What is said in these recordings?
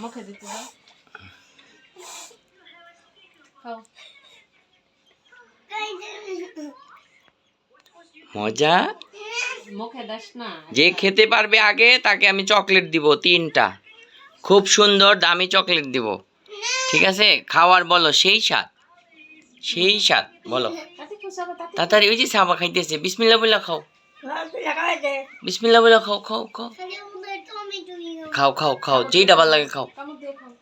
মুখে দিতে দাও খাও মজা? মুখে দাস না। যে খেতে পারবে আগে তাকে আমি চকলেট দিব তিনটা। খুব সুন্দর দামি চকলেট দিব। ঠিক আছে? খাওয়ার বলো সেই স্বাদ। সেই স্বাদ বলো। তাড়াতাড়ি ওই যে সাবা খাইতেছে বিসমিল্লা বলে খাও। বিসমিল্লা বলে খাও খাও খাও। খাও খাও খাও। যেইটা ভালো লাগে খাও। কামড়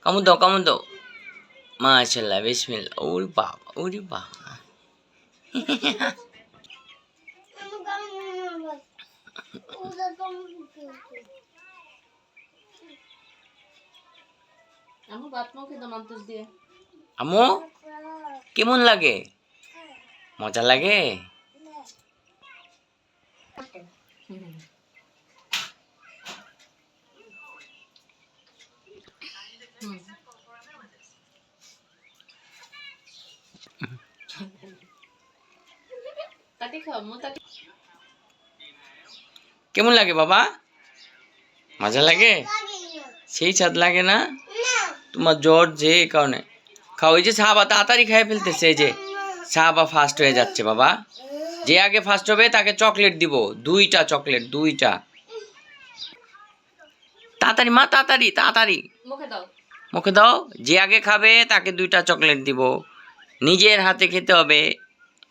খাও। দাও কামড় দাও। মাশাল্লাহ বিসমিল্লা ওরে বাবা ওরে বাবা। আমো কেমন লাগে? মজা লাগে হুম তাতে খাও মো তাতে কেমন লাগে বাবা? মজা লাগে? সেই স্বাদ লাগে না? তোমার জ্বর যে কারণে। খাও ওই যে সাহাবা তাড়াতাড়ি খেয়ে ফেলতেছে এই যে সাহাবা ফার্স্ট হয়ে যাচ্ছে বাবা। যে আগে ফার্স্ট হবে তাকে চকলেট দিব। দুইটা চকলেট দুইটা। তাড়াতাড়ি মা তাড়াতাড়ি তাড়াতাড়ি। মুখে দাও। মুখে দাও, যে আগে খাবে তাকে দুইটা চকলেট দিব। নিজের হাতে খেতে হবে,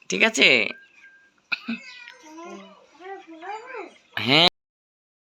ঠিক আছে? হ্যাঁ।